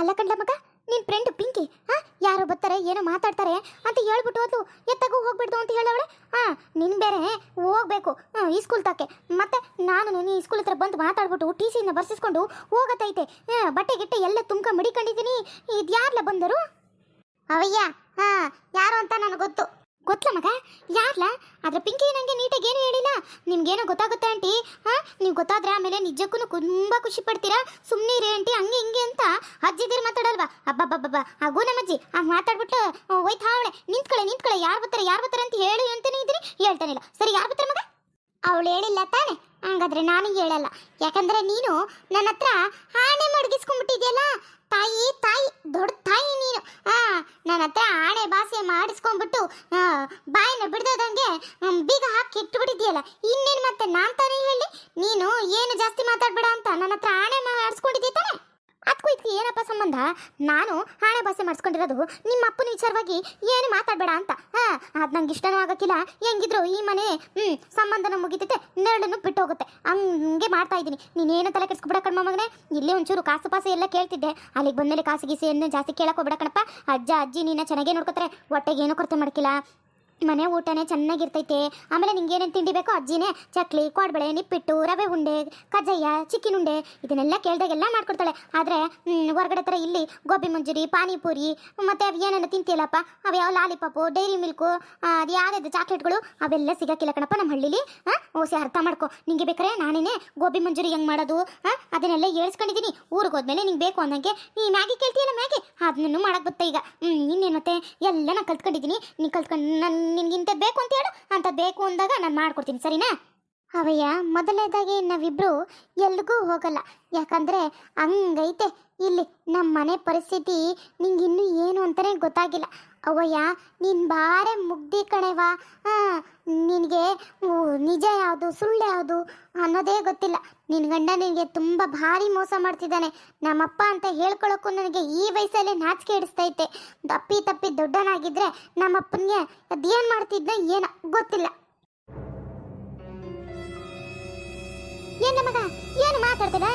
ಅಲ್ಲ ಕಂಡ್ಲ ಮಗ, ನಿನ್ ಫ್ರೆಂಡ್ ಪಿಂಕಿ ಹಾ ಯಾರೋ ಬರ್ತಾರೆ, ಏನೋ ಮಾತಾಡ್ತಾರೆ ಅಂತ ಹೇಳ್ಬಿಟ್ಟು ಹೋದ್ಲು. ಎತ್ತಾಗೂ ಹೋಗ್ಬಿಡ್ದು ಅಂತ ಹೇಳವಳೆ. ಹಾ ನಿನ್ ಬೇರೆ, ಹೋಗ್ಬೇಕು. ಈ ಸ್ಕೂಲ್ ತಕ್ಕೆ. ಮತ್ತೆ ನಾನು ನೀ ಈ ಸ್ಕೂಲ್ ಹತ್ರ ಬಂದು ಮಾತಾಡ್ಬಿಟ್ಟು ಟಿ ಸಿನ ಬರ್ಸಿಸ್ಕೊಂಡು ಹೋಗತೈತೆ ಬಟ್ಟೆ ಗಿಟ್ಟೆ ಎಲ್ಲ ತುಂಬ್ಕ ಮಡಿಕೊಂಡಿದ್ದೀನಿ. ಇದ್ಯಾರ್ಲ ಬಂದರು? ಅವಯ್ಯ ಹಾ ಯಾರು ಅಂತ ನನಗೆ ಗೊತ್ತು. ಗೊತ್ತಲ ಮಗ? ಯಾರ್ಲ? ಅದ್ರ ಪಿಂಕಿ ನಂಗೆ ನೀಟಾಗಿ ಏನು ಹೇಳಿಲ್ಲ. ನಿಮ್ಗೇನೋ ಗೊತ್ತಾಗುತ್ತೆ ಆಂಟಿ? ಹಾಂ? ನೀವು ಗೊತ್ತಾದ್ರೆ ಆಮೇಲೆ ನಿಜಕ್ಕೂ ತುಂಬ ಖುಷಿ ಪಡ್ತೀರಾ? ಸುಮ್ಮನೆ ರೀ ಆಂಟಿ, ಹಂಗೆ ಹಿಂಗೆ ಅಂತ. ಅಜ್ಜಿದಿರು ಮಾತಾಡಲ್ವಾ? ಅಬ್ಬಬ್ಬಬ್ಬ ಹಾಗೂ ನಮ್ಮಜ್ಜಿ. ಆ ಮಾತಾಡ್ಬಿಟ್ಟು ಹೋಯ್ತಾವಳೆ ನಿಂತ್ಕಳೆ ನಿಂತ್ಕಳೆ ಯಾರು ಬರ್ತಾರೆ ಯಾರು ಬರ್ತಾರೆ ಅಂತ ಹೇಳಿ ಅಂತಾನೆ ಇದ್ರಿ? ಹೇಳ್ತಾನಿಲ್ಲ ಸರಿ, ಯಾರು ಬರ್ತಾರೆ ಮಗ? ಅವಳು ಹೇಳಿಲ್ಲ ತಾನೆ. ಹಂಗಾದ್ರೆ ನಾನು ಹೇಳಲ್ಲ. ಯಾಕಂದ್ರೆ ನೀನು ನನ್ನ ಹತ್ರ ಆಣೆ ಮಡಗಿಸ್ಕೊಂಡ್ಬಿಟ್ಟಿದ್ಯಲ್ಲ? ತಾಯಿ ತಾಯಿ, ದೊಡ್ಡ ತಾಯಿ ನೀನು. ಆ, ನನ್ನ ಹತ್ರ ಆಣೆ ಬಾಸೆ ಮಾಡಿಸ್ಕೊಂಡ್ಬಿಟ್ಟು ಬಾಯಿನ ಬಿಡ್ದದಂಗೆ ಬೀಗ ಹಾಕಿ ಇಟ್ಬಿಟ್ಟಿದ್ಯಲ್ಲ. ಇನ್ನೇನು ಮತ್ತೆ? ನಾನು ತಾನೇ ಹೇಳಿ, ನೀನು ಏನು ಜಾಸ್ತಿ ಮಾತಾಡ್ಬೇಡ ಅಂತ ನನ್ನ ಹತ್ರ ಆಣೆ ಮಾಡಿಸ್ಕೊಂಡಿದ್ದೆ ತಾನೆ? ಅದಕ್ಕೂ ಏನಪ್ಪ ಸಂಬಂಧ ನಾನು ಹಾಳೆ ಭಾಷೆ ಮಾಡಿಸ್ಕೊಂಡಿರೋದು ನಿಮ್ಮ ಅಪ್ಪನ ವಿಚಾರವಾಗಿ ಏನು ಮಾತಾಡಬೇಡ ಅಂತ. ಹಾ, ಅದು ನಂಗೆ ಇಷ್ಟನೂ ಆಗೋಕ್ಕಿಲ್ಲ. ಹೆಂಗಿದ್ರು ಈ ಮನೆ, ಹ್ಮ್, ಸಂಬಂಧನ ಮುಗಿತೈತೆ, ನೆರಳನ್ನು ಬಿಟ್ಟು ಹೋಗುತ್ತೆ. ಹಂಗೆ ಮಾಡ್ತಾ ಇದ್ದೀನಿ. ನೀನೇನು ತಲೆ ಕೆಡ್ಸ್ಕೊಬಿಡ ಕಣ್ಮ ಮಗನೇ. ಇಲ್ಲೇ ಒಂಚೂರು ಕಾಸು ಪಾಸು ಎಲ್ಲ ಕೇಳ್ತಿದ್ದೆ. ಅಲ್ಲಿಗೆ ಬಂದ್ಮೇಲೆ ಕಾಸು ಗೀಸು ಜಾಸ್ತಿ ಕೇಳಕ್ ಹೋಗ್ಬೇಡ ಕಣಪ್ಪ. ಅಜ್ಜ, ಅಜ್ಜಿ, ನೀನ ಚೆನ್ನಾಗೇ ನೋಡ್ಕೊತಾರೆ. ಹೊಟ್ಟೆಗೆ ಏನು ಕೊರತೆ ಮಾಡ್ಕಿಲ್ಲ. ಮನೆ ಊಟನೇ ಚೆನ್ನಾಗಿರ್ತೈತೆ. ಆಮೇಲೆ ನಿಂಗೆ ಏನೇನು ತಿಂಡಿ ಬೇಕೋ ಅಜ್ಜಿನೇ ಚಕ್ಲಿ ಕೋಡ್ಬಳೆ ನಿಪ್ಪಿಟ್ಟು, ರವೆ ಉಂಡೆ ಕಜ್ಜಯ್ಯ ಚಿಕ್ಕಿನ ಉಂಡೆ ಇದನ್ನೆಲ್ಲ ಕೇಳ್ದಾಗೆಲ್ಲ ಮಾಡ್ಕೊಡ್ತಾಳೆ. ಆದರೆ ಹೊರಗಡೆ ಥರ ಇಲ್ಲಿ ಗೋಬಿ ಮಂಜೂರಿ, ಪಾನಿಪುರಿ, ಮತ್ತು ಅವು ಏನೇನು ತಿಂತೀಯಲ್ಲಪ್ಪ? ಅವು ಯಾವ ಲಾಲಿಪಾಪು, ಡೈರಿ ಮಿಲ್ಕು ಅದು ಯಾವ್ದು ಚಾಕ್ಲೇಟ್ಗಳು, ಅವೆಲ್ಲ ಸಿಗಕ್ಕಿಲ್ಲ ಕಣಪ್ಪ ನಮ್ಮ ಹಳ್ಳಿಲಿ. ಓಸಿ ಅರ್ಥ ಮಾಡ್ಕೊ. ನಿಂಗೆ ಬೇಕಾರೆ ನಾನೇನೆ ಗೋಬಿ ಮಂಜೂರಿ ಹೆಂಗೆ ಮಾಡೋದು? ಅದನ್ನೆಲ್ಲ ಹೇಳ್ಸ್ಕೊಂಡಿದ್ದೀನಿ ಊರಿಗೆ ಹೋದ್ಮೇಲೆ ನಿಂಗೆ ಬೇಕು ಅನ್ನೋಂಗೆ ನೀ ಮ್ಯಾಗಿ ಕೇಳ್ತೀಯಲ್ಲ ಮ್ಯಾಗಿ? ಅದನ್ನು ಮಾಡೋಕ್ಕೆ ಗೊತ್ತಾ ಈಗ. ಇನ್ನೇನು ಮತ್ತೆ? ಎಲ್ಲ ನಾನು ಕಲ್ತ್ಕೊಂಡಿದ್ದೀನಿ ನೀನು ಕಲ್ತ್ಕೊಂಡು ನಾನು ನಿನ್ಗೆ ಇಂಥದ್ದು ಬೇಕು ಅಂತ ಹೇಳು, ಅಂತ ಬೇಕು ಅಂದಾಗ ನಾನು ಮಾಡ್ಕೊಡ್ತೀನಿ, ಸರಿನಾ? ಅವಯ್ಯ, ಮೊದಲನೇದಾಗಿ ನಾವಿಬ್ರು ಎಲ್ಗೂ ಹೋಗಲ್ಲ. ಯಾಕಂದ್ರೆ ಹಂಗೈತೆ, ಇಲ್ಲಿ ನಮ್ಮ ಮನೆ ಪರಿಸ್ಥಿತಿ ನಿಂಗೆ ಇನ್ನೂ ಏನು ಅಂತಾನೆ ಗೊತ್ತಾಗಿಲ್ಲ. ಅವಯ್ಯ ನೀನು ಬಾರೆ ಮುಗ್ದಿ ಕಣೆವಾ ನಿನಗೆ ನಿಜ ಯಾವುದು, ಸುಳ್ಳು ಯಾವುದು ಅನ್ನೋದೇ ಗೊತ್ತಿಲ್ಲ. ನಿನ್ನ ಗಂಡ ನಿನಗೆ ತುಂಬ ಭಾರಿ ಮೋಸ ಮಾಡ್ತಿದ್ದಾನೆ. ನಮ್ಮಪ್ಪ ಅಂತ ಹೇಳ್ಕೊಳ್ಳೋಕ್ಕೂ ನನಗೆ ಈ ವಯಸ್ಸಲ್ಲೇ ನಾಚಿಕೆ ಹಿಡಿಸ್ತೈತೆ. ತಪ್ಪಿ ತಪ್ಪಿ ದೊಡ್ಡನಾಗಿದ್ರೆ ನಮ್ಮಪ್ಪನಿಗೆ ಅದೇನು ಮಾಡ್ತಿದ್ನ ಏನೋ ಗೊತ್ತಿಲ್ಲ. ಏನು ಮಗ, ಏನು ಮಾತಾಡ್ತೀರ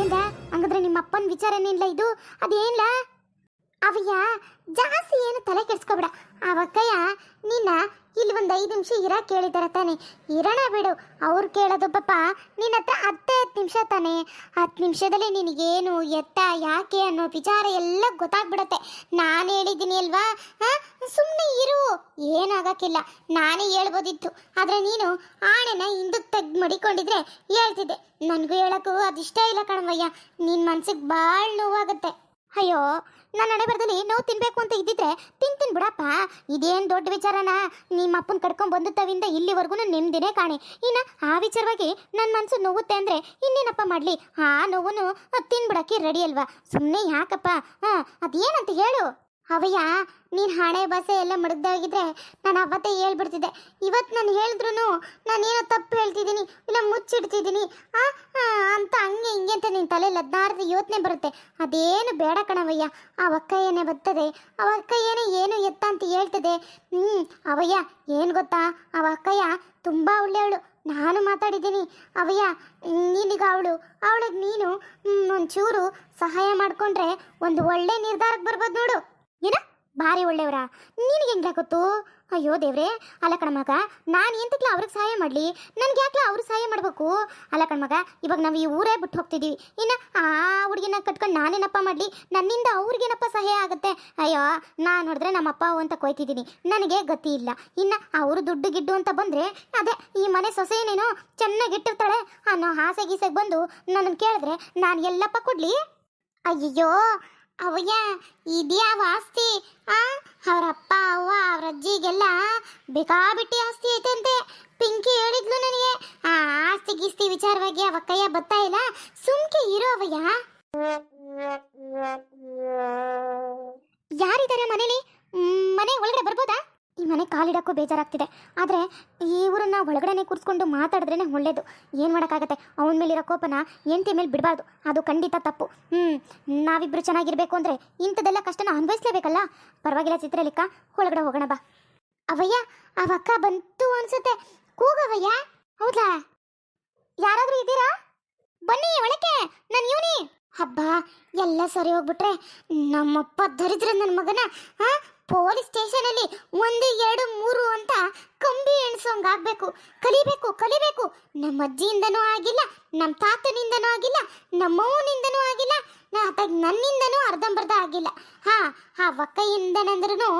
ಏನ್ದ ಹಂಗಂದ್ರೆ ನಿಮ್ಮಪ್ಪನ ವಿಚಾರ ಏನಿಲ್ಲ ಇದು? ಅದೇನ್ಲ? ಅವಯ್ಯ ಜಾಸ್ತಿ ಏನು ತಲೆ ಕೆಡಿಸ್ಕೊಬೇಡ. ಅವಕ್ಕಯ್ಯ ನಿನ್ನ ಇಲ್ಲಿ ಒಂದು ಐದು ನಿಮಿಷ ಇರ ಕೇಳಿದಾರ ತಾನೆ. ಇರೋಣ ಬಿಡು, ಅವ್ರು ಕೇಳೋದು ಪಾಪ ನಿನ್ನ ಹತ್ರ ಹತ್ತೆ ಹತ್ತು ನಿಮಿಷ ತಾನೆ. ಹತ್ತು ನಿಮಿಷದಲ್ಲಿ ನಿನಗೇನು ಎತ್ತ, ಯಾಕೆ ಅನ್ನೋ ವಿಚಾರ ಎಲ್ಲ ಗೊತ್ತಾಗ್ಬಿಡತ್ತೆ. ನಾನು ಹೇಳಿದ್ದೀನಿ ಅಲ್ವಾ? ಸುಮ್ಮನೆ ಇರು. ಏನಾಗಕ್ಕಿಲ್ಲ. ನಾನೇ ಹೇಳ್ಬೋದಿತ್ತು. ಆದರೆ ನೀನು ಆಣೆನ ಹಿಂದಕ್ಕೆ ತೆಗ್ದು ಮಡಿಕೊಂಡಿದ್ರೆ ಹೇಳ್ತಿದ್ದೆ. ನನಗೂ ಹೇಳೋಕ್ಕೂ ಅದಿಷ್ಟ ಇಲ್ಲ ಕಣವಯ್ಯ ನಿನ್ನ ಮನ್ಸಿಗೆ ಭಾಳ ನೋವಾಗುತ್ತೆ. ಅಯ್ಯೋ ನನ್ನ ಹಣೆ ಬರದಲ್ಲಿ ನೋವು ತಿನ್ಬೇಕು ಅಂತ ಇದ್ದಿದ್ರೆ ತಿಂತೀನಿ ಬಿಡಪ್ಪ. ಇದೇನು ದೊಡ್ಡ ವಿಚಾರನ? ನಿಮ್ಮ ಅಪ್ಪನ ಬಂದ ತವಿಂದ ಇಲ್ಲಿವರೆಗೂ ನೆಮ್ಮದಿನೇ ಕಾಣಿ. ಇನ್ನು ಆ ವಿಚಾರವಾಗಿ ನನ್ನ ಮನಸ್ಸು ನೋವುತ್ತೆ ಅಂದರೆ ಇನ್ನೇನಪ್ಪ ಮಾಡಲಿ? ಆ ನೋವನ್ನು ತಿನ್ಬಿಡಕ್ಕೆ ರೆಡಿ ಅಲ್ವಾ? ಸುಮ್ಮನೆ ಯಾಕಪ್ಪ? ಹಾಂ, ಅದೇನಂತ ಹೇಳು. ಅವಯ್ಯ ನೀನು ಹಣೆ ಬಸೆ ಎಲ್ಲ ಮಡಗ್ದಾಗಿದ್ರೆ ನಾನು ಅವತ್ತೇ ಹೇಳ್ಬಿಡ್ತಿದ್ದೆ. ಇವತ್ತು ನಾನು ಹೇಳಿದ್ರು ನಾನೇನೋ ತಪ್ಪು ಹೇಳ್ತಿದ್ದೀನಿ, ಇಲ್ಲ ಮುಚ್ಚಿಡ್ತಿದ್ದೀನಿ. ಅಂತ ಹಂಗೆ ಹಿಂಗೆ ಅಂತ ನಿನ್ ತಲೆಯಲ್ಲಿ ಹದಿನಾರದ ಯೋಚನೆ ಬರುತ್ತೆ. ಅದೇನು ಬೇಡ ಕಣವಯ್ಯ ಆ ಅಕ್ಕಯ್ಯನೇ ಬರ್ತದೆ ಆ ಅಕ್ಕಯ್ಯನೇ ಏನೇ ಎತ್ತ ಅಂತ ಹೇಳ್ತದೆ. ಹ್ಞೂ ಅವಯ್ಯ ಏನು ಗೊತ್ತಾ, ಆ ಅಕ್ಕಯ್ಯ ತುಂಬ ಒಳ್ಳೆಯವಳು, ನಾನು ಮಾತಾಡಿದ್ದೀನಿ. ಅವಯ್ಯ ನೀನೀಗ ಅವಳು, ಅವಳಿಗೆ ನೀನು ಒಂಚೂರು ಸಹಾಯ ಮಾಡಿಕೊಂಡ್ರೆ ಒಂದು ಒಳ್ಳೆ ನಿರ್ಧಾರಕ್ಕೆ ಬರ್ಬೋದು ನೋಡು. ಭಾರಿ ಒಳ್ಳೆಯವರ. ನಿನಗೆ ಹೆಂಗೆ ಗೊತ್ತು? ಅಯ್ಯೋ ದೇವ್ರೆ, ಅಲ್ಲ ಕಣ್ಮಗ, ನಾನು ಎಂತಕ್ಲ ಅವ್ರಿಗೆ ಸಹಾಯ ಮಾಡಲಿ? ನನಗೆ ಯಾಕೆ ಅವ್ರು ಸಹಾಯ ಮಾಡಬೇಕು? ಅಲ್ಲ ಕಣ್ಮಗ, ಇವಾಗ ನಾವು ಈ ಊರೇ ಬಿಟ್ಟು ಹೋಗ್ತಿದ್ದೀವಿ ಇನ್ನು ಆ ಹುಡುಗಿನ ಕಟ್ಕೊಂಡು ನಾನೇನಪ್ಪ ಮಾಡಲಿ? ನನ್ನಿಂದ ಅವ್ರಿಗೇನಪ್ಪ ಸಹಾಯ ಆಗುತ್ತೆ? ಅಯ್ಯೋ, ನಾನು ನೋಡಿದ್ರೆ ನಮ್ಮಪ್ಪ ಅಂತ ಕೊಯ್ತಿದ್ದೀನಿ. ನನಗೆ ಗತಿ ಇಲ್ಲ. ಇನ್ನು ಅವರು ದುಡ್ಡು ಗಿಡ್ಡು ಅಂತ ಬಂದರೆ, ಅದೇ ಈ ಮನೆ ಸೊಸೆನೇನೋ ಚೆನ್ನಾಗಿಟ್ಟಿರ್ತಾಳೆ ಅನ್ನೋ ಹಾಸೆ ಗೀಸೆಗೆ ಬಂದು ನನ್ನನ್ನು ಕೇಳಿದ್ರೆ ನಾನು ಎಲ್ಲಪ್ಪ ಕೊಡಲಿ? ಅಯ್ಯಯ್ಯೋ ಅವಯ್ಯ ಇದ್ಯಾವ ಆಸ್ತಿ ಆ ಅವ್ರ ಅಪ್ಪ ಅವ್ವ ಅವ್ರ ಅಜ್ಜಿಗೆಲ್ಲ ಬೇಕಾಬಿಟ್ಟಿ ಆಸ್ತಿ ಐತಂತೆ. ಪಿಂಕಿ ಹೇಳಿದ್ಲು ನನಗೆ. ಆ ಆಸ್ತಿ ಗೀಸ್ತಿ ವಿಚಾರವಾಗಿ ಅವಕ್ಕಯ್ಯ ಬತ್ತಾ ಇಲ್ಲ? ಸುಮ್ಕೆ ಇರೋ ಅವಯ್ಯ ಮನೆ ಕಾಲಿಡಕ್ಕೂ ಬೇಜಾರಾಗ್ತಿದೆ. ಆದರೆ ಈ ಊರನ್ನ ಒಳಗಡೆನೆ ಕೂರಿಸ್ಕೊಂಡು ಮಾತಾಡಿದ್ರೇ ಒಳ್ಳೇದು. ಏನು ಮಾಡೋಕ್ಕಾಗತ್ತೆ? ಅವನ ಮೇಲಿರೋ ಕೋಪನ ಎಂಟಿ ಮೇಲೆ ಬಿಡಬಾರ್ದು. ಅದು ಖಂಡಿತ ತಪ್ಪು. ಹ್ಞೂ ನಾವಿಬ್ಬರು ಚೆನ್ನಾಗಿರಬೇಕು ಅಂದರೆ ಇಂಥದ್ದೆಲ್ಲ ಕಷ್ಟನ ಅನುಭವಿಸಲೇಬೇಕಲ್ಲ ಪರವಾಗಿಲ್ಲ ಚಿತ್ರಲಿಕ್ಕ ಒಳಗಡೆ ಹೋಗೋಣ ಬಾ. ಅವಯ್ಯ, ಅವ ಅಕ್ಕ ಬಂತು ಅನ್ಸುತ್ತೆ. ಕೂಗವಯ್ಯ ಹೌದಾ? ಯಾರಾದ್ರೂ ಇದ್ದೀರಾ? ಬನ್ನಿ ಒಳಕ್ಕೆ, ನಾನು ಇವನಿ ಹಬ್ಬ, ಎಲ್ಲ ಸರಿ ಹೋಗ್ಬಿಟ್ರೆ ನಮ್ಮಪ್ಪ ದರಿದ್ರ ನನ್ನ ಮಗನ, ಆ? ಪೊಲೀಸ್ ಸ್ಟೇಷನಲ್ಲಿ ಒಂದು ಎರಡು ಮೂರು ಅಂತ ಕಂಬಿ ಎಣಿಸೋಂಗ್ ಆಗ್ಬೇಕು. ಕಲಿಬೇಕು ಕಲಿಬೇಕು. ನಮ್ಮ ಅಜ್ಜಿಯಿಂದನೂ ಆಗಿಲ್ಲ, ನಮ್ಮ ತಾತನಿಂದನೂ ಆಗಿಲ್ಲ ನಮ್ಮವ್ವನಿಂದನೂ ಆಗಿಲ್ಲ ನನ್ನಿಂದನೂ ಅರ್ಧಂಬರ್ಧ ಆಗಿಲ್ಲ. ಹಾ, ಆ ಒಕ್ಕೈಯಿಂದನಂದ್ರೂ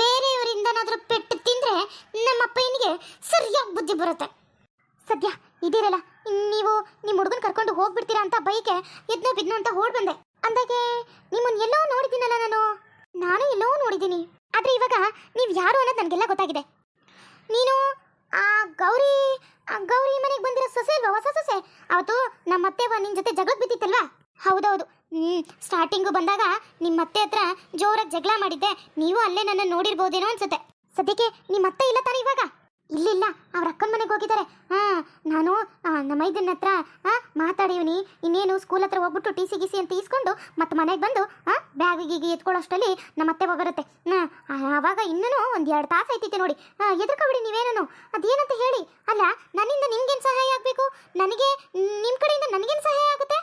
ಬೇರೆಯವರಿಂದನಾದ್ರೂ ಪೆಟ್ಟು ತಿಂದ್ರೆ ನಮ್ಮಪ್ಪನಿಗೆ ಸರಿಯಾಗಿ ಬುದ್ಧಿ ಬರುತ್ತೆ. ಸದ್ಯ ಇದಿರಲ್ಲ ನೀವು ನಿಮ್ಮ ಹುಡುಗನ್ ಕರ್ಕೊಂಡು ಹೋಗ್ಬಿಡ್ತೀರಾ ಅಂತ ಬೈಕೆ ಎದ್ನೋ ಬಿದ್ನೋ ಅಂತ ಓಡ್ ಬಂದೆ ಅಂದಾಗೆ ನಿಮ್ಮನ್ನ ಎಲ್ಲೋ ನೋಡಿದ್ದೀನಲ್ಲ ನಾನು? ನಾನು ಎಲ್ಲೋ ನೋಡಿದ್ದೀನಿ. ಆದ್ರೆ ಇವಾಗ ನೀವು ಯಾರು ಅನ್ನೋದು ನನಗೆಲ್ಲ ಗೊತ್ತಾಗಿದೆ. ನೀನು, ಆ, ಗೌರಿ ಆ, ಗೌರಿ ಮನೆಗೆ ಬಂದಿರೋ ಸೊಸೆ ಅಲ್ವಾ ಹೊಸ ಸೊಸೆ? ಅವತ್ತು ನಮ್ಮ ಅತ್ತೆವ ನಿನ್ನ ಜೊತೆ ಜಗಳ ಬಿದ್ದಿತ್ತಲ್ವಾ? ಹೌದೌದು. ಹ್ಮ್ ಸ್ಟಾರ್ಟಿಂಗು ಬಂದಾಗ ನಿಮ್ಮ ಅತ್ತೆ ಹತ್ರ ಜೋರಾಗಿ ಜಗಳ ಮಾಡಿದ್ದೆ. ನೀವು ಅಲ್ಲೇ ನನ್ನ ನೋಡಿರ್ಬೋದೇನೋ ಅನ್ಸುತ್ತೆ. ಸದ್ಯಕ್ಕೆ ನಿಮ್ಮ ಅತ್ತೆ ಇಲ್ಲ ತಾನೆ ಇವಾಗ? ಇಲ್ಲಿಲ್ಲ ಅವ್ರ ಅಕ್ಕನ ಮನೆಗೆ ಹೋಗಿದ್ದಾರೆ. ಹಾಂ, ನಾನು ನಮ್ಮ ಮೈದನ ಹತ್ರ ಮಾತಾಡಿವಿನಿ. ಇನ್ನೇನು ಸ್ಕೂಲ್ ಹತ್ರ ಹೋಗ್ಬಿಟ್ಟು ಟಿ ಸಿ ಗಿಸಿ ಅಂತ ಇಸ್ಕೊಂಡು ಮತ್ತೆ ಮನೆಗೆ ಬಂದು ಬ್ಯಾಗ್ ಗೀಗಿ ಎತ್ಕೊಳ್ಳೋಷ್ಟರಲ್ಲಿ ನಮ್ಮ ಅತ್ತೆ ಬರುತ್ತೆ ಹಾಂ ಆವಾಗ ಇನ್ನೂ ಒಂದು ಎರಡು ತಾಸು ಐತಿತೆ ನೋಡಿ. ಎದುರ್ಕೊಬಿಡಿ ನೀವೇನೋ ಅದೇನಂತ ಹೇಳಿ. ಅಲ್ಲ, ನನ್ನಿಂದ ನಿಮ್ಗೇನು ಸಹಾಯ ಆಗಬೇಕು? ನನಗೆ ನಿಮ್ಮ ಕಡೆಯಿಂದ ನನಗೇನು ಸಹಾಯ ಆಗುತ್ತೆ?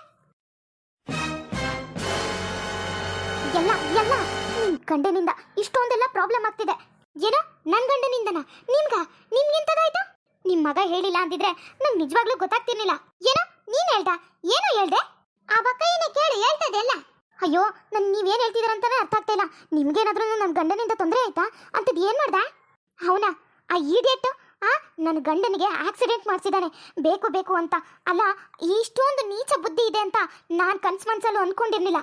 ಎಲ್ಲ ಎಲ್ಲ ನಿಮ್ಮ ಕಂಡೆನಿಂದ ಇಷ್ಟೊಂದೆಲ್ಲ ಪ್ರಾಬ್ಲಮ್ ಆಗ್ತಿದೆ. ಏನೋ? ನನ್ ಗಂಡನಿಂದನ? ನಿಮ್ಗ? ನಿಮ್ಗೆಂತದಾಯ್ತು ನಿಮ್ ಮಗ ಹೇಳಿಲ್ಲ ಅಂದಿದ್ರೆ ನಂಗೆ ನಿಜವಾಗ್ಲೂ ಗೊತ್ತಾಗ್ತಿರ್ಲಿಲ್ಲ. ಏನೋ? ನೀನ್ ಹೇಳ್ದ? ಏನೋ ಹೇಳ್ದೆ? ಆ ಏನೇ ಕೇಳಿ ಹೇಳ್ತದೆಲ್ಲ ಅಯ್ಯೋ, ನನ್ ನೀವೇನ್ ಹೇಳ್ತಿದ್ರ ಅಂತಾನೆ ಅರ್ಥ ಆಗ್ತಾ ಇಲ್ಲ. ನಿಮ್ಗೇನಾದ್ರೂ ನನ್ ಗಂಡನಿಂದ ತೊಂದರೆ ಆಯ್ತಾ? ಅಂತದ್ ಏನ್ ಮಾಡ್ದ? ಹೌನಾ? ಆ ಈಡಿಯಟ್ ಆ? ನನ್ನ ಗಂಡನಿಗೆ ಆಕ್ಸಿಡೆಂಟ್ ಮಾಡ್ಸಿದಾನೆ. ಬೇಕು ಬೇಕು ಅಂತ. ಅಲ್ಲ, ಇಷ್ಟೊಂದು ನೀಚ ಬುದ್ಧಿ ಇದೆ ಅಂತ ನಾನ್ ಕನ್ಸ್ ಮನ್ಸಲ್ಲೂ ಅನ್ಕೊಂಡಿರ್ಲಿಲ್ಲ.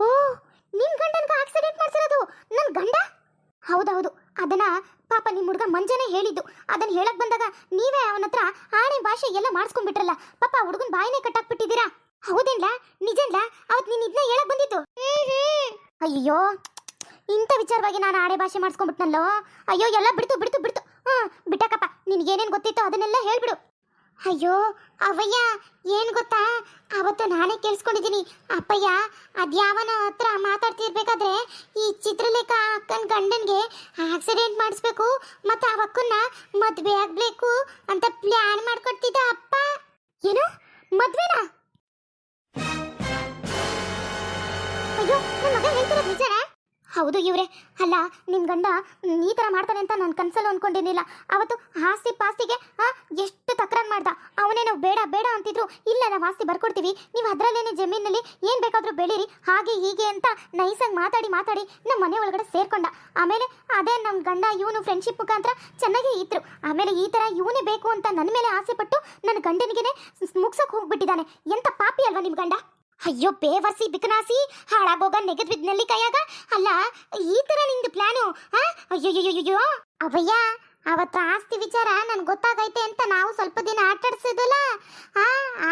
ಓ, ನಿಮ್ ಗಂಡನಿಗೆ ಆಕ್ಸಿಡೆಂಟ್ ಮಾಡ್ಸಿರೋದು ನನ್ ಗಂಡ? ಹೌದೌದು. ಅದನ್ನ ಪಾಪ ನಿಮ್ಮ ಹುಡುಗ ಮಂಜಾನೆ ಹೇಳಿದ್ದು. ಅದನ್ನ ಹೇಳಕ್ ಬಂದಾಗ ನೀವೇ ಅವನ ಹತ್ರ ಆಣೆ ಭಾಷೆ ಎಲ್ಲ ಮಾಡಿಸ್ಕೊಂಡ್ಬಿಟ್ರಲ್ಲ. ಪಾಪ ಹುಡುಗನ್ ಬಾಯಿನೇ ಕಟ್ಟಾಕ್ಬಿಟ್ಟಿದ್ದೀರಾ? ಹೌದೇನ್ಲ? ನಿಜನ್ಲ? ಅವತ್ ನೀನ್ ಇದನ್ನ ಹೇಳಕ್ ಬಂದಿದ್ದು? ಅಯ್ಯೋ ಇಂಥ ವಿಚಾರವಾಗಿ ನಾನು ಆಡೆ ಭಾಷೆ ಮಾಡಿಸ್ಕೊಂಡ್ಬಿಟ್ನಲ್ಲೋ? ಅಯ್ಯೋ, ಎಲ್ಲ ಬಿಡ್ತು ಬಿಡ್ತು ಬಿಡ್ತು. ಹ್ಮ್, ಬಿಟ್ಟಕಪ್ಪ. ನಿನ್ಗೇನೇನ್ ಗೊತ್ತಿತ್ತು ಅದನ್ನೆಲ್ಲ ಹೇಳ್ಬಿಡು. ಅಯ್ಯೋ ಅವಯ್ಯ ಏನು ಗೊತ್ತಾ? ಅವತ್ತು ನಾನೇ ಕೇಳಿಸ್ಕೊಂಡಿದ್ದೀನಿ. ಅಪ್ಪಯ್ಯ ಅದ್ಯಾವನ ಹತ್ರ ಮಾತಾಡ್ತಿರ್ಬೇಕಾದ್ರೆ ಈ ಚಿತ್ರಲೇಖ ಅಕ್ಕನ ಗಂಡನಿಗೆ ಆಕ್ಸಿಡೆಂಟ್ ಮಾಡಿಸ್ಬೇಕು ಮತ್ತೆ ಆ ಅಕ್ಕನ್ನ ಮದ್ವೆ ಆಗ್ಬೇಕು ಅಂತ ಪ್ಲಾನ್ ಮಾಡ್ಕೊಡ್ತಿದ್ದ ಅಪ್ಪ. ಏನು? ಮದ್ವೆನಾ? ಅಯ್ಯೋ ನನ್ನ ಮಗ ನಿಜನಾ? ಹೌದು ಇವ್ರೆ. ಅಲ್ಲ ನಿಮ್ಮ ಗಂಡ ಈ ತರ ಮಾಡ್ತಾನೆ ಅಂತ ನಾನು ಕನ್ಸಲ್ ಅನ್ಕೊಂಡಿರ್ಲಿಲ್ಲ. ಅವತ್ತು ಆಸ್ತಿ ಪಾಸ್ತಿಗೆ ಆ, ಎಷ್ಟು ತಕರಾರು ಮಾಡ್ದ ಅವನೇ ನಾವು ಬೇಡ ಬೇಡ ಅಂತಿದ್ರು ಇಲ್ಲ ಆಸ್ತಿ ಬರ್ಕೊಡ್ತೀವಿ, ನೀವು ಅದರಲ್ಲೇನೆ ಜಮೀನಲ್ಲಿ ಏನು ಬೇಕಾದರೂ ಬೆಳೀರಿ, ಹಾಗೆ ಹೀಗೆ ಅಂತ ನೈಸಾಗಿ ಮಾತಾಡಿ ಮಾತಾಡಿ ನಮ್ಮ ಮನೆ ಒಳಗಡೆ ಸೇರ್ಕೊಂಡ. ಆಮೇಲೆ ಅದೇ ನಮ್ಮ ಗಂಡ, ಇವನು ಫ್ರೆಂಡ್ಶಿಪ್ ಮುಖಾಂತರ ಚೆನ್ನಾಗೇ ಇದ್ರು. ಆಮೇಲೆ ಈ ಥರ ಇವನೇ ಬೇಕು ಅಂತ ನನ್ನ ಮೇಲೆ ಆಸೆ ಪಟ್ಟು ನನ್ನ ಗಂಡನಿಗೇನೆ ಮುಗ್ಸಕ್ಕೆ ಹೋಗ್ಬಿಟ್ಟಿದ್ದಾನೆ ಎಂತ ಪಾಪಿ ಅಲ್ವಾ ನಿಮ್ಮ ಗಂಡ? ಅಯ್ಯೋ, ಬೇವರ್ಸಿ ಬಿಕನಾಸಿ ಹಾಳಾಗೋಗ ನೆಗೆದ್ ಬಿದ್ನಲ್ಲಿ ಕೈಯಾಗ ಅಲ್ಲ, ಈ ತರ ನಿಂದು ಪ್ಲಾನು ಅಯ್ಯೋ ಅವಯ್ಯ ಅವತ್ತ ಆಸ್ತಿ ವಿಚಾರ ನನ್ಗೆ ಗೊತ್ತಾಗೈತೆ ಅಂತ ನಾವು ಸ್ವಲ್ಪ ದಿನ ಆಟಾಡ್ಸಿದ್ವಲ್ಲ? ಆ,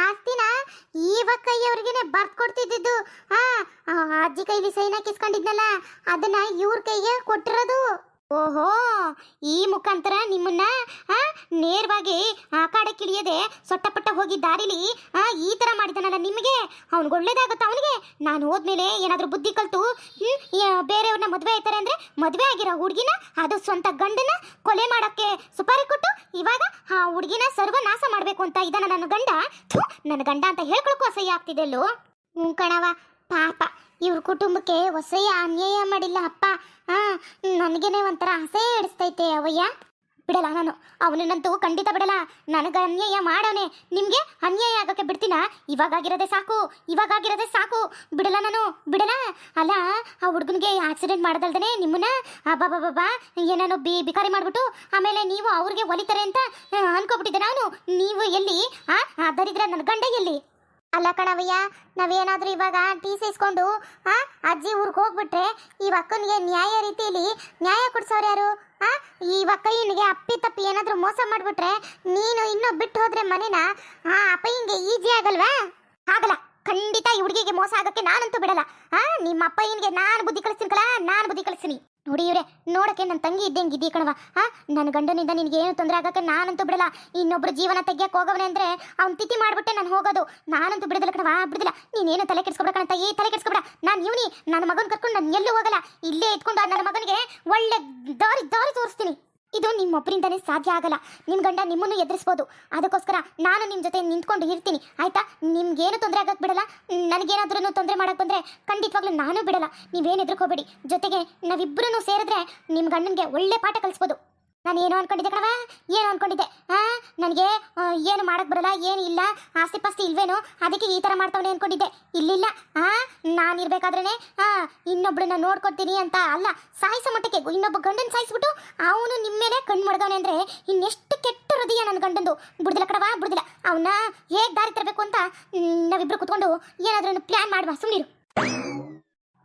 ಆಸ್ತಿನ ಈವ ಕೈಯವ್ರಿಗೆನೆ ಬರ್ತ್ ಕೊಡ್ತಿದ್ದಿದ್ದು. ಆ ಅಜ್ಜಿ ಕೈಲಿ ಸೈನ್ ಹಾಕಿಸ್ಕೊಂಡಿದ್ನಲ್ಲ ಅದನ್ನ ಇವ್ರ ಕೈಗೆ ಕೊಟ್ಟಿರೋದು. ಓಹೋ, ಈ ಮುಖಾಂತರ ನಿಮ್ಮನ್ನ ನೇರವಾಗಿ ಆ ಕಾಡಕ್ಕೆ ಕಿಳಿಯದೆ ಸೊಟ್ಟಪಟ್ಟ ಹೋಗಿ ದಾರಿಲಿ ಈ ತರ ಮಾಡಿದನಲ್ಲ ನಿಮಗೆ? ಅವ್ನಿಗೆ ಒಳ್ಳೇದಾಗುತ್ತ ಅವನಿಗೆ? ನಾನು ಹೋದ್ಮೇಲೆ ಏನಾದರೂ ಬುದ್ಧಿ ಕಲ್ತು ಬೇರೆಯವ್ರನ್ನ ಮದುವೆ ಆಯ್ತಾರೆ ಅಂದ್ರೆ ಮದುವೆ ಆಗಿರೋ ಹುಡುಗಿನ, ಅದು ಸ್ವಂತ ಗಂಡನ ಕೊಲೆ ಮಾಡಕ್ಕೆ ಸುಪಾರಿ ಕೊಟ್ಟು, ಇವಾಗ ಆ ಹುಡುಗಿನ ಸರ್ವನಾಶ ಮಾಡ್ಬೇಕು ಅಂತ ಇದನ್ನ ನನ್ನ ಗಂಡ? ನನ್ನ ಗಂಡ ಅಂತ ಹೇಳ್ಕೊಳಕ್ಕೂ ಅಸಹ್ಯ ಆಗ್ತಿದೆ ಅಲ್ಲೋ? ಕಣವ ಪಾಪ, ಇವ್ರ ಕುಟುಂಬಕ್ಕೆ ಹೊಸಯ್ಯ ಅನ್ಯಾಯ ಮಾಡಿಲ್ಲ ಅಪ್ಪ. ಹಾ ನನಗೇನೆ ಒಂಥರ ಆಸೆ ಹಿಡಿಸ್ತೈತೆ ಅವಯ್ಯ ಬಿಡಲ್ಲ ನಾನು, ಅವನನ್ನಂತೂ ಖಂಡಿತ ಬಿಡಲ್ಲ. ನನಗೆ ಅನ್ಯಾಯ ಮಾಡೋನೆ. ನಿಮ್ಗೆ ಅನ್ಯಾಯ ಆಗಕ್ಕೆ ಬಿಡ್ತೀನ? ಇವಾಗಾಗಿರೋದೆ ಸಾಕು ಇವಾಗಾಗಿರೋದೆ ಸಾಕು. ಬಿಡಲ್ಲ ನಾನು, ಬಿಡಲ್ಲ. ಅಲ್ಲ, ಆ ಹುಡುಗನಿಗೆ ಆಕ್ಸಿಡೆಂಟ್ ಮಾಡ್ದಲ್ದೇ ನಿಮ್ಮನ್ನ? ಬಾಬಾ ಏನೇನೋ ಬಿ, ಬಿಕಾರಿ ಮಾಡ್ಬಿಟ್ಟು, ಆಮೇಲೆ ನೀವು ಅವ್ರಿಗೆ ಒಲಿತಾರೆ ಅಂತ ಅನ್ಕೊಬಿಟ್ಟಿದ್ದೆ ನಾನು. ನೀವು ಎಲ್ಲಿ, ಆ ದರಿದ್ರ ನನ್ನ ಗಂಡ ಎಲ್ಲಿ? ಅಲ್ಲ ಕಣವಯ್ಯ ನಾವೇನಾದ್ರೂ ಇವಾಗ ಟಿ ಇಸ್ಕೊಂಡು, ಆ, ಅಜ್ಜಿ ಊರಿಗೆ ಹೋಗ್ಬಿಟ್ರೆ ಈ ಅಕ್ಕನಿಗೆ ನ್ಯಾಯ ರೀತಿಯಲ್ಲಿ ನ್ಯಾಯ ಕೊಡ್ಸೋರು ಯಾರು? ಆ, ಈ ಅಕ್ಕಯ್ಯನಿಗೆ ಅಪ್ಪಿ ತಪ್ಪಿ ಏನಾದರೂ ಮೋಸ ಮಾಡ್ಬಿಟ್ರೆ ನೀನು ಇನ್ನೂ ಬಿಟ್ಟು ಹೋದ್ರೆ ಮನೆನ? ಆ ಅಪ್ಪಯ್ಯಂಗೆ ಈಜಿ ಆಗಲ್ವಾ? ಆಗಲ್ಲ. ಖಂಡಿತ ಈ ಹುಡುಗಿಗೆ ಮೋಸ ಆಗಕ್ಕೆ ನಾನಂತೂ ಬಿಡಲ್ಲ. ಆ, ನಿಮ್ಮ ಅಪ್ಪಯ್ಯನಿಗೆ ನಾನು ಬುದ್ಧಿ ಕಳಿಸ್ತೀನಿ ಕಲ ನಾನು ಬುದ್ಧಿ ಕಲಿಸ್ತೀನಿ. ನೋಡಿ ಇವ್ರೆ, ನೋಡಕ್ಕೆ ನನ್ನ ತಂಗಿ ಇದ್ದಂಗೆ ಇದ್ದೀ ಕಣವ ಆ ನನ್ನ ಗಂಡನಿಂದ ನಿನಗೆ ಏನು ತೊಂದರೆ ಆಗಕ್ಕೆ ನಾನಂತೂ ಬಿಡಲ್ಲ. ಇನ್ನೊಬ್ಬರ ಜೀವನ ತೆಗಿಯಕ್ಕೆ ಹೋಗವನೆ ಅಂದರೆ ಅವ್ನು ತಿಥಿ ಮಾಡಿಬಿಟ್ಟೆ ನಾನು ಹೋಗೋದು. ನಾನಂತೂ ಬಿಡದಿಲ್ಲ ಕಣವ ಬಿಡದಿಲ್ಲ. ನೀನೇನು ತಲೆ ಕೆಡ್ಸ್ಕೊಬೇಡ ಕಣ ಈ ತಲೆ ಕೆಡ್ಸ್ಕೊಬೇಡ. ನಾನು ಇವನಿ ನನ್ನ ಮಗನ ಕರ್ಕೊಂಡು ನಾನು ಎಲ್ಲೂ ಹೋಗಲ್ಲ. ಇಲ್ಲೇ ಇಟ್ಕೊಂಡು ನನ್ನ ಮಗನಿಗೆ ಒಳ್ಳೆ ದಾರಿ ದಾರಿ ತೋರಿಸ್ತೀನಿ. ಇದು ನಿಮ್ಮೊಬ್ಬರಿಂದನೇ ಸಾಧ್ಯ ಆಗಲ್ಲ. ನಿಮ್ಮ ಗಂಡ ನಿಮ್ಮನ್ನು ಎದುರಿಸ್ಬೋದು. ಅದಕ್ಕೋಸ್ಕರ ನಾನು ನಿಮ್ಮ ಜೊತೆ ನಿಂತ್ಕೊಂಡು ಇರ್ತೀನಿ. ಆಯ್ತಾ? ನಿಮ್ಗೇನು ತೊಂದರೆ ಆಗಕ್ಕೆ ಬಿಡಲ್ಲ. ನನಗೇನಾದ್ರೂ ತೊಂದರೆ ಮಾಡಕ್ಕೆ ಬಂದರೆ ಖಂಡಿತವಾಗ್ಲೂ ನಾನು ಬಿಡಲ್ಲ. ನೀವೇನು ಎದುರ್ಕೋಬೇಡಿ ಜೊತೆಗೆ ನಾವಿಬ್ಬರೂ ಸೇರಿದ್ರೆ ನಿಮ್ಮ ಗಂಡನಿಗೆ ಒಳ್ಳೆ ಪಾಠ ಕಲಿಸ್ಬೋದು. ನಾನು ಏನು ಅನ್ಕೊಂಡಿದ್ದೆ ಕಣವ ಏನು ಅನ್ಕೊಂಡಿದ್ದೆ? ಆ? ನನಗೆ ಏನು ಮಾಡಕ್ ಬರಲ್ಲ, ಏನು ಇಲ್ಲ, ಆಸ್ತಿ ಪಾಸ್ತಿ ಇಲ್ವೇನೋ, ಅದಕ್ಕೆ ಈ ಥರ ಮಾಡ್ತಾವನೆ ಅನ್ಕೊಂಡಿದ್ದೆ. ಇಲ್ಲಿಲ್ಲ, ಆ? ನಾನು ಇರ್ಬೇಕಾದ್ರೇನೆ, ಆ, ಇನ್ನೊಬ್ಳನ್ನ ನೋಡ್ಕೊಡ್ತೀನಿ ಅಂತ ಅಲ್ಲ, ಸಾಯಿಸೋ ಮಟ್ಟಕ್ಕೆ, ಇನ್ನೊಬ್ಬ ಗಂಡನ ಸಾಯಿಸ್ಬಿಟ್ಟು ಅವನು ನಿಮ್ಮ ಮೇಲೆ ಕಣ್ಣು ಮಾಡ್ದವನೆ ಅಂದ್ರೆ ಇನ್ನೆಷ್ಟು ಕೆಟ್ಟ ಹೃದಯ ನನ್ನ ಗಂಡಂದು. ಬಿಡ್ದಿಲ್ಲ ಕಣವ ಬಿಡ್ದಿಲ್ಲ. ಅವನ್ನ ಹೇಗೆ ದಾರಿ ತರಬೇಕು ಅಂತ ನಾವಿಬ್ರು ಕುತ್ಕೊಂಡು ಏನಾದ್ರೂ ಪ್ಲಾನ್ ಮಾಡುವ. ಸುಮ್ಮನಿರು